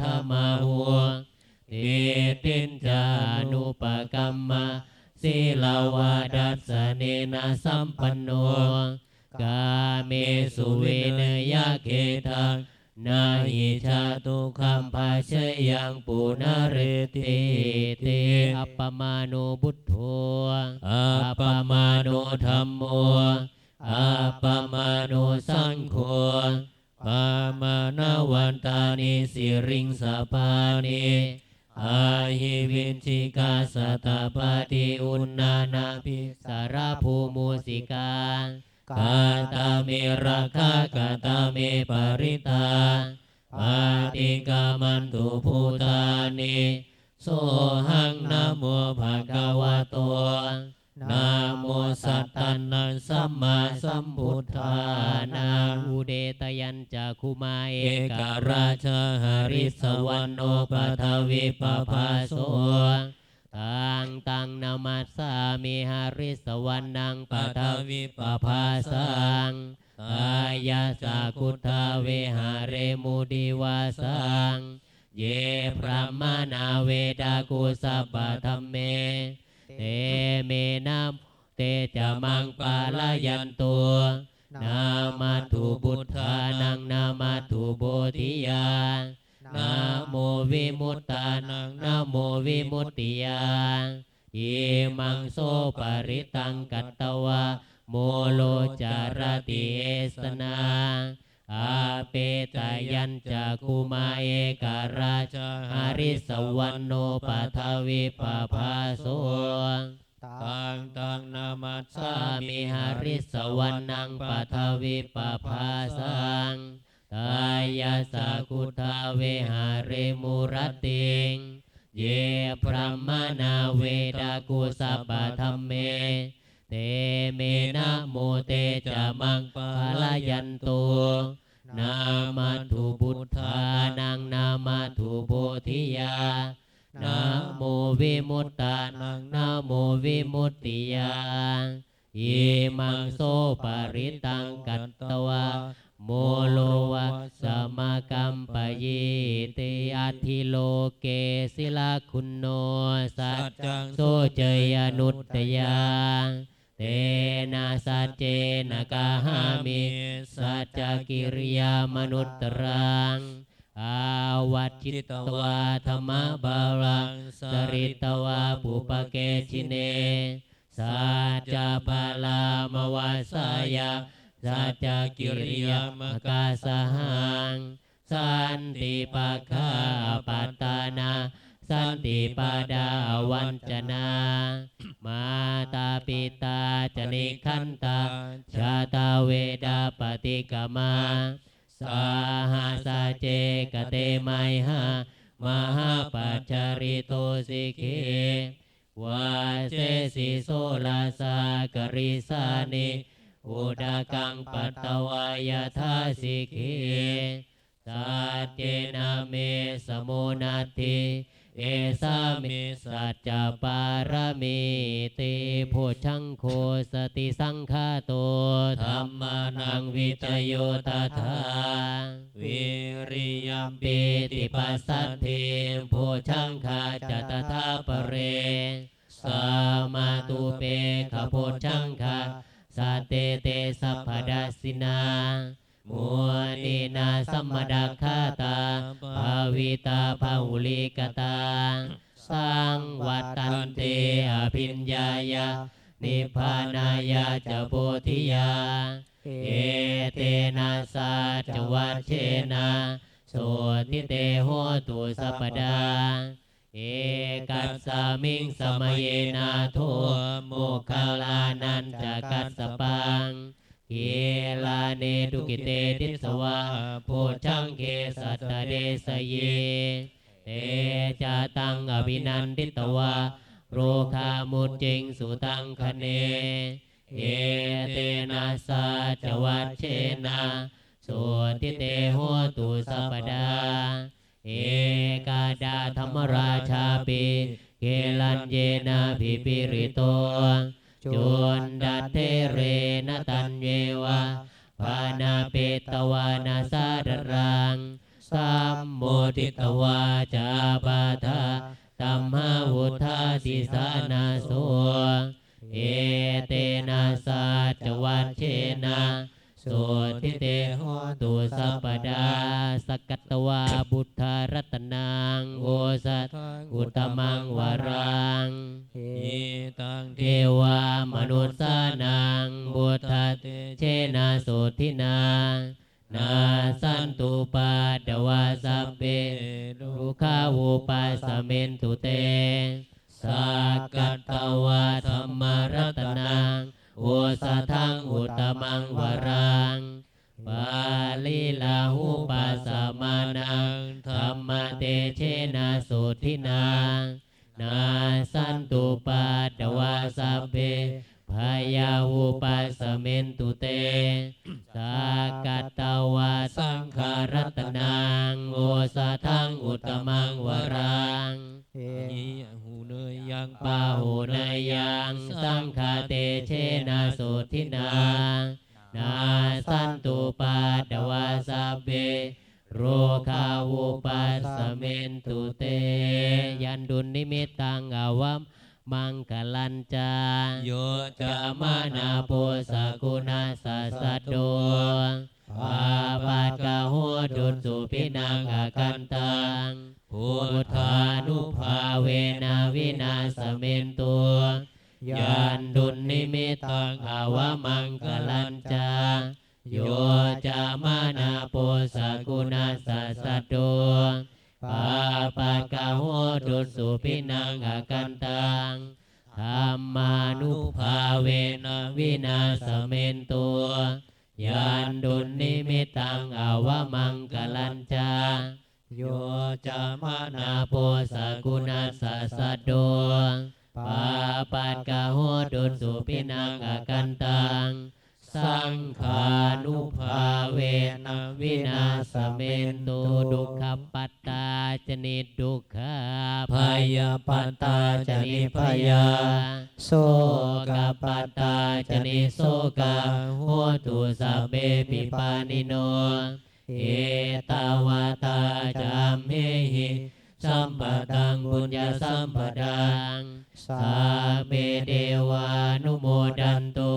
ธรรมาหัวเตตินจานุปกรรมะศีลาวาดัสเนนะสัมปันโนกาเมสุเวนยะเกทังนาหิชาตุคัมภาชยังปุนาเรติเตอัปปมาโนบุตโธอัปปมาโนธรรมโมอัปปมาโนสังโฆ ปามานาวันตานิสิริงสาปานิอาหิวินชิกาสตาปฏิอุณนานาภิสารภูมูสิกากาตาเมราคากาตาเมปริตาปาติกามันตุภูตานิโสหังนโมภะคะวะโตนโมสัตตันนังสัมมาสัมพุ เอกราชหริสวรรณโนปัทวิปภาโสตังตังนามัสสามิหาริสวรรณังปัทวิปภาสังกายาสากุทาเวหาเรมุดิวาสังเยพระมานาเวดากุสัพพธรรมเม เตเมนะเตจะมังปาลายันตัวนามาตุบุทธานังนาม นังนะโมวิมุตติยาอิมังโสปริตังกัตตวะโมโลจารติเอสนาอาเปตายัญจะคุมาเอกราชหาริสวรรณโนปัทวิปภาโสตังตังนามัสสามิหาริสวรรณังปัทวิปภาสัง กายาสกุทาเวหาเรมุรติง เยพระมนาเวดากุสัพพะธรรมเม เตเมนะโมเตจะมังปาลายันตุนามาตุบุทธานังนามาตุโพธิยานะโมวิมุตตานังนะโมวิมุตติยาอิมังโสปริตังกัตตวะ โมโลวะสมกัมปยิติอัติโลเกศิลาคุณโนสัจจังโสเจยนุตตยาเตนะสัจเจนะกาหามิสัจจกิริยามนุตตรังอาวัชิตตวาธรรมบาลังสริตวาปุปเกชิเนสัจจาลามวาสายา สัจจกิริยามกาสหัง สันติปะคาปัตตานาสันติปาดาวันจนา มาตาปิตาจนิคันตา ชาตาเวดาปฏิกมาสาหาสาเจกเตไมหามหาปัจจริโตสิกเขวาเสสิโสลาสากริสานิ อุดกังปัตตวายทาสิกเขสัจเจนะเมสมุนาติเอสามิสัจจปารมีติโพชังโคสติสังฆาโตธรรมนังวิจโยตถาวิริยมปิติปัสสัทธิโพชังคาจตถาปเร สามาตุเปขโพชังคา สาเตเตสัพพดัสสินามัวนีนาสัมมดาคาตาภาวิตาภาหุลิกตาสังวัตตันเตอภิญญายา นิพพานายาจะโพธิยา เอเตนะสัจวัชเชนะโสติเตโหตุสัปดา เอกัสสามิงสมัยนาโทโมคคาล นะสัจวัชเชนะโสติเตโหตุสัปดา เอกาดาธรรมราชาปิเกลันเยนะพิปิริโตจุนดัตเทเรนตันเยวะปานาเปตวานาสาดรังสัมโมทิตวาจาปาทาตัมมาวุธาติสานาโส เอเตนะสัจวัชเชนะสุทิเตหอตุสัพปดาสกัตตวาบุทธารัตนังโอสัตอุตมังวรังเอตังเทวามนุษย์สานังบุตตเตเชนะโสทินานาสันตุปาดวาสัพเปรุขาวุปัสสเมนตุเต สักกัตตวาธรรมรัตนังโอสะทังอุตมังวรังปาลิลาหุปัสสมานังธรรมเตเชนะสุทินานาสันตุปาตวาสเพ พยาหุปัสสเมนตุเต สากัตตวาสังขารัตนังโอสะทังอุตมังวรังเอหูเนยยังปาหูนายังสังฆาเตเชนะโสทินานาสันตุปาตวาสัพเพโรคาวุปัสสเมนตุเต ยันดุลนิมิตตังอวัม มังกลัญจาโยจะมานาโปสกุณาสัสโดปาปาตกะหัวดุสุพินังกันตังพุทธานุภาเวนะวินาสเมนตัวยันดุลนิมิตังอาวมังกลัญจาโยจามานาโปสกุณาสัสโด ปาปะกะโหดุสุปินังอากันตังธรรมานุภาเวนะวินาสเมนตัวยันดุลนิมิตังอาวมังกลัญจาโยจามานาโปสกุณาสัสสะโดปาปัดกะโหดุสุปินังอากันตัง สังขานุภาเวนะวินาสเมนตุดุขปัตตาจนิดุขพยาปัตตาจนิพยาโสกปัตตาจนิโสกาโหตุสเปปิปานิโนเอตาวาตาจามเมหิ สัมปะตังบุญญาสัมปะดังสาเปเดวานุโมดันตุ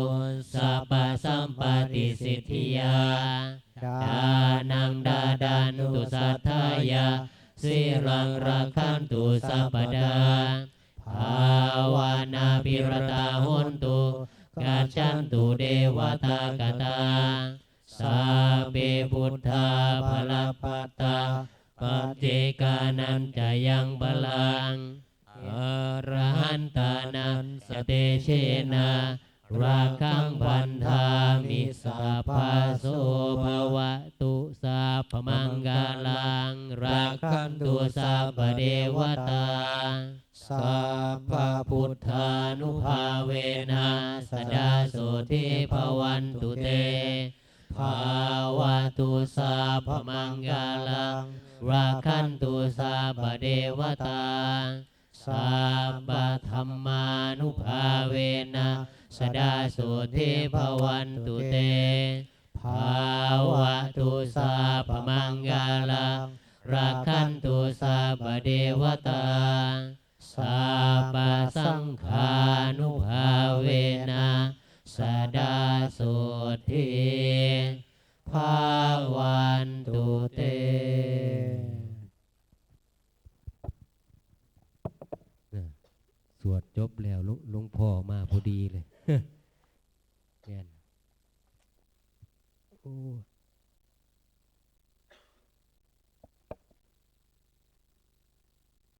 สัพพสัมปติสิทธิยาดานังดาดันตุสัทธายาสิรังรักขันตุสัพพดาภาวานาปิรตาหุนตุกัจฉันตุเดวตากตาสาเปพุทธาภลปัตตา ปัจเจกานันจะยังบาลังอรหันตานันสเตเชนะราคังพันธามิสัพพะโสภวะตุสัพพมังกาลังราคันตุสัพพเดวตาสัพพะพุทธานุภาเวนะสดาโสทิภวันตุเตภาวะตุสัพพมังกาลัง ราคันตุสัพพเดวตาสัพพะธรรมานุภาเวนะสดาโสทิภวันตุเตภาวะตุสัพมังกาลังราคันตุสัพพเดวตาสัพพะสังฆานุภาเวนะสดาโสทิภาวันตุเต วดจบแล้วหลวงพ่อมาพอดีเลยเนี่ยโอ้